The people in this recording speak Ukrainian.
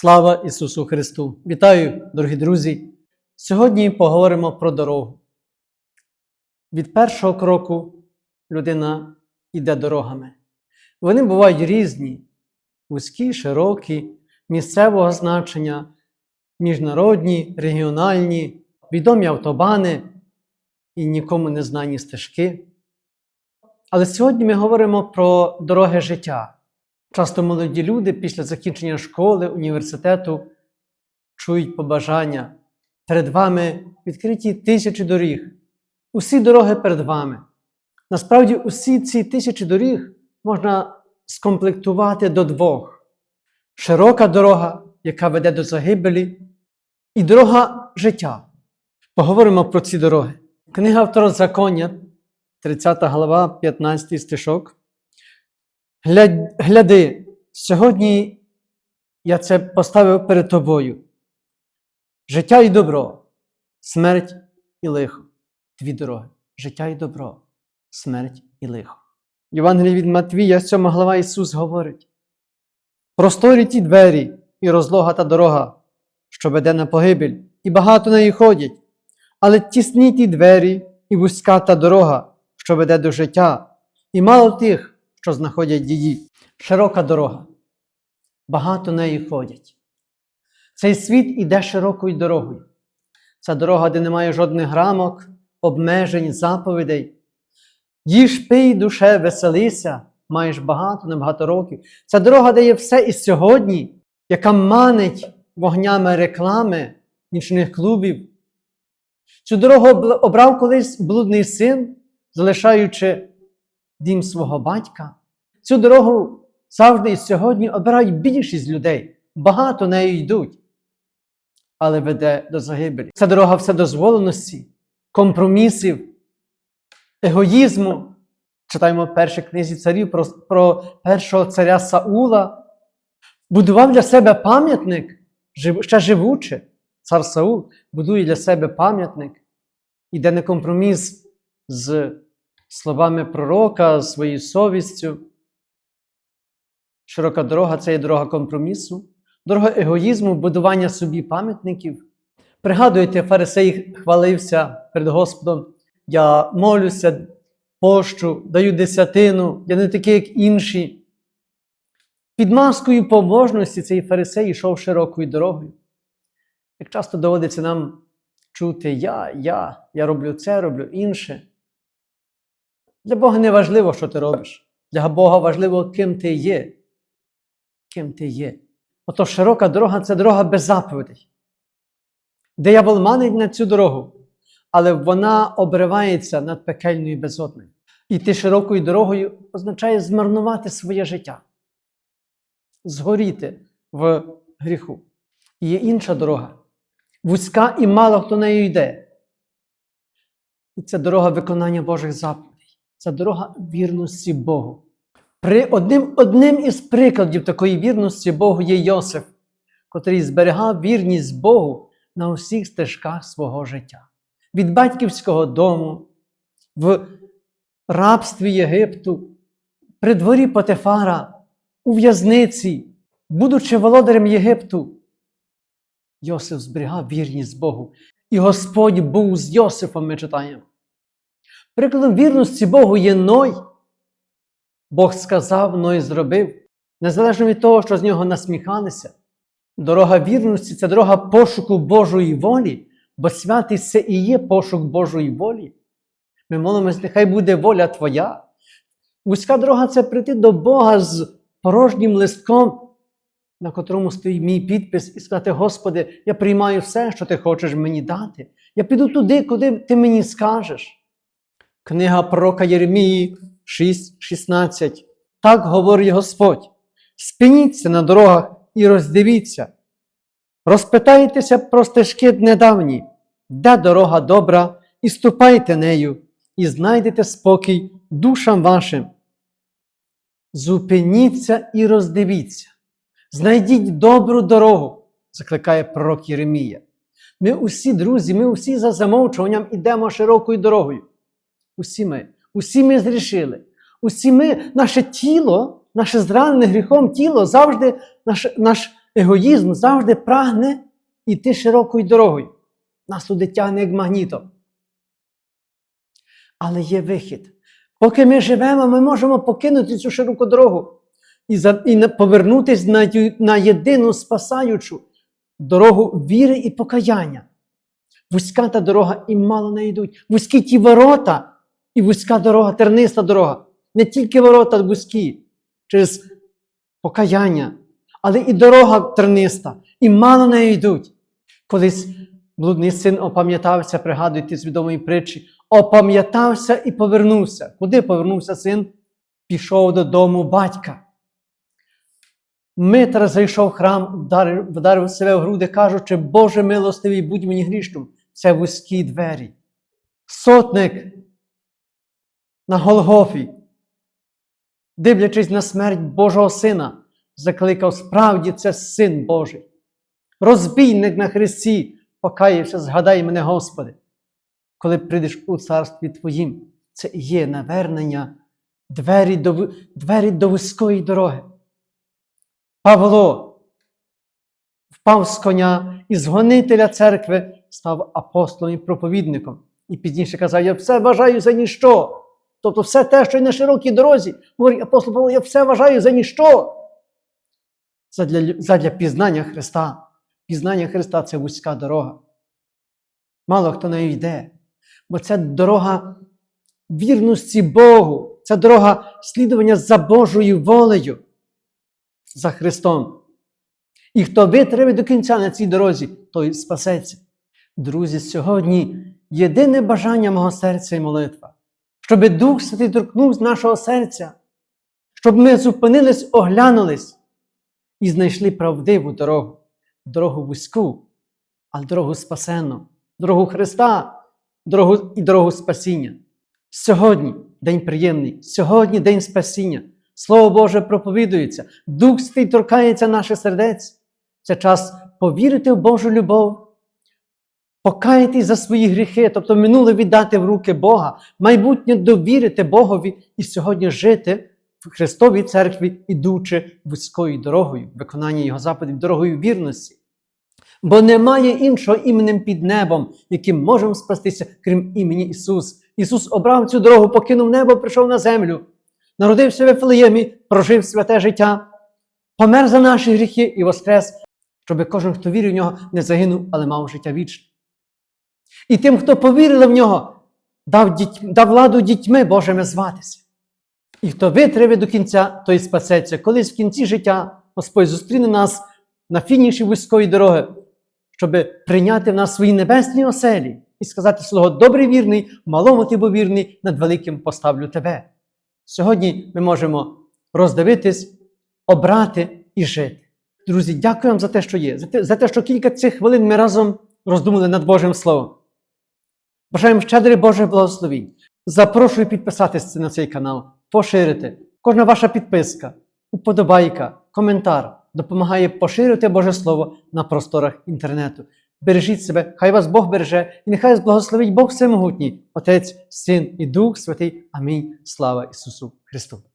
Слава Ісусу Христу! Вітаю, дорогі друзі! Сьогодні поговоримо про дорогу. Від першого кроку людина йде дорогами. Вони бувають різні: вузькі, широкі, місцевого значення, міжнародні, регіональні, відомі автобани і нікому не знані стежки. Але сьогодні ми говоримо про дороги життя. Часто молоді люди після закінчення школи, університету чують побажання. Перед вами відкриті тисячі доріг. Усі дороги перед вами. Насправді, усі ці тисячі доріг можна скомплектувати до двох: широка дорога, яка веде до загибелі, і дорога життя. Поговоримо про ці дороги. Книга Второзаконня, 30 глава, 15 стишок. Гля- Гляди, сьогодні я це поставив перед тобою. Життя і добро, смерть і лихо. Дві дороги. Життя і добро, смерть і лихо. Євангелії від Матвія, 7 глава Ісус говорить: Просторі ті двері і розлога та дорога, що веде на погибель, і багато неї ходять, але тісні ті двері і вузька та дорога, що веде до життя, і мало тих, що знаходять її. Широка дорога. Багато неї ходять. Цей світ іде широкою дорогою. Це дорога, де немає жодних рамок, обмежень, заповідей. Їж пий, душе, веселися, маєш багато, небагато років. Це дорога, де є все і сьогодні, яка манить вогнями реклами нічних клубів. Цю дорогу обрав колись блудний син, залишаючи дім свого батька. Цю дорогу завжди і сьогодні обирають більшість людей. Багато нею йдуть, але веде до загибелі. Це дорога вседозволеності, компромісів, егоїзму. Читаємо в першій книзі царів про, про першого царя Саула. Будував для себе пам'ятник, ще живучи. Цар Саул будує для себе пам'ятник, іде на компроміс з словами пророка, своєю совістю. Широка дорога це є дорога компромісу, дорога егоїзму, будування собі пам'ятників. Пригадуєте, фарисей хвалився перед Господом: я молюся, пощу, даю десятину, я не такий, як інші. Під маскою поможності цей фарисей йшов широкою дорогою. Як часто доводиться нам чути я, я, я роблю це, роблю інше. Для Бога не важливо, що ти робиш. Для Бога важливо, ким ти є. Ким ти є. Ото широка дорога це дорога без заповідей. Диявол манить на цю дорогу, але вона обривається над пекельною безодною. Іти широкою дорогою означає змарнувати своє життя, згоріти в гріху. І є інша дорога. Вузька і мало хто нею йде. І це дорога виконання Божих заповідей. Це дорога вірності Богу. При одним, одним із прикладів такої вірності Богу є Йосиф, котрий зберігав вірність Богу на усіх стежках свого життя. Від батьківського дому, в рабстві Єгипту, при дворі Потефара, у в'язниці, будучи володарем Єгипту, Йосиф зберігав вірність Богу. І Господь був з Йосифом, ми читаємо. Прикладом вірності Богу є Ной. Бог сказав, Ной зробив, незалежно від того, що з нього насміхалися. Дорога вірності це дорога пошуку Божої волі, бо святість це і є пошук Божої волі. Ми молимось, нехай буде воля Твоя. Вузька дорога це прийти до Бога з порожнім листком, на котрому стоїть мій підпис, і сказати: Господи, я приймаю все, що Ти хочеш мені дати. Я піду туди, куди Ти мені скажеш. Книга пророка Єремії 6.16. Так говорить Господь: спиніться на дорогах і роздивіться. Розпитайтеся про стежки недавні, де дорога добра, і ступайте нею, і знайдете спокій душам вашим. Зупиніться і роздивіться. Знайдіть добру дорогу, закликає пророк Єремія. Ми усі, друзі, ми усі за замовчуванням ідемо широкою дорогою. Усі ми, усі ми зрішили. Усі ми, наше тіло, наше зранене гріхом тіло завжди наш, наш егоїзм завжди прагне йти широкою дорогою. Нас туди тягне як магнітом. Але є вихід. Поки ми живемо, ми можемо покинути цю широку дорогу і, за, і на- на, на єдину спасаючу дорогу віри і покаяння. Вузька та дорога і мало не йдуть. Вузькі ті ворота і вузька дорога, терниста дорога. Не тільки ворота вузькі через покаяння, але і дорога терниста, і мало не йдуть. Колись блудний син опам'ятався, пригадуйте з відомої притчі, опам'ятався і повернувся. Куди повернувся син? Пішов додому батька. Митра зайшов в храм, вдарив, вдарив себе в груди, кажучи, Боже милостивий, будь мені грішним. Це вузькі двері. Сотник на Голгофі, дивлячись на смерть Божого Сина, закликав, справді це син Божий. Розбійник на хресті, покаявся, згадай мене, Господи, коли прийдеш у царстві Твоїм. Це і є навернення двері до, двері до вузької дороги. Павло впав з коня і з гонителя церкви став апостолом і проповідником. І пізніше казав: Я все вважаю за ніщо. Тобто, все те, що й на широкій дорозі, говорить апостол Павло, я все вважаю за ніщо. Задля, задля пізнання Христа. Пізнання Христа це вузька дорога. Мало хто нею йде, бо це дорога вірності Богу, це дорога слідування за Божою волею, за Христом. І хто витриве до кінця на цій дорозі, той спасеться. Друзі, сьогодні єдине бажання мого серця і молитва, щоб Дух Святий торкнув з нашого серця, щоб ми зупинились, оглянулись і знайшли правдиву дорогу, дорогу вузьку, але дорогу спасенну, дорогу Христа, дорогу і дорогу спасіння. Сьогодні день приємний, сьогодні день спасіння. Слово Боже проповідується, Дух Святий торкається наших сердець. Це час повірити в Божу любов, покаятись за свої гріхи, тобто минуле віддати в руки Бога, майбутнє довірити Богові і сьогодні жити в Христовій церкві, ідучи вузькою дорогою, виконання Його заповідей, дорогою вірності. Бо немає іншого іменем під небом, яким можемо спастися, крім імені Ісус. Ісус обрав цю дорогу, покинув небо, прийшов на землю, народився в Ефлеємі, прожив святе життя, помер за наші гріхи і воскрес, щоб кожен, хто вірив в нього, не загинув, але мав життя вічне. І тим, хто повірив в нього, дав, діть, дав владу дітьми Божими зватися. І хто витриве до кінця, той спасеться. Колись в кінці життя Господь зустріне нас на фініші вузької дороги, щоб прийняти в нас свої небесні оселі і сказати слово добрий вірний, малому ти був вірний, над великим поставлю тебе. Сьогодні ми можемо роздивитись, обрати і жити. Друзі, дякую вам за те, що є, за те, що кілька цих хвилин ми разом роздумали над Божим Словом. Бажаємо щедрий Божих благословінь. Запрошую підписатися на цей канал, поширити. Кожна ваша підписка, уподобайка, коментар допомагає поширити Боже Слово на просторах інтернету. Бережіть себе, хай вас Бог береже, і нехай благословить Бог Всемогутній, Отець, Син і Дух Святий. Амінь. Слава Ісусу Христу!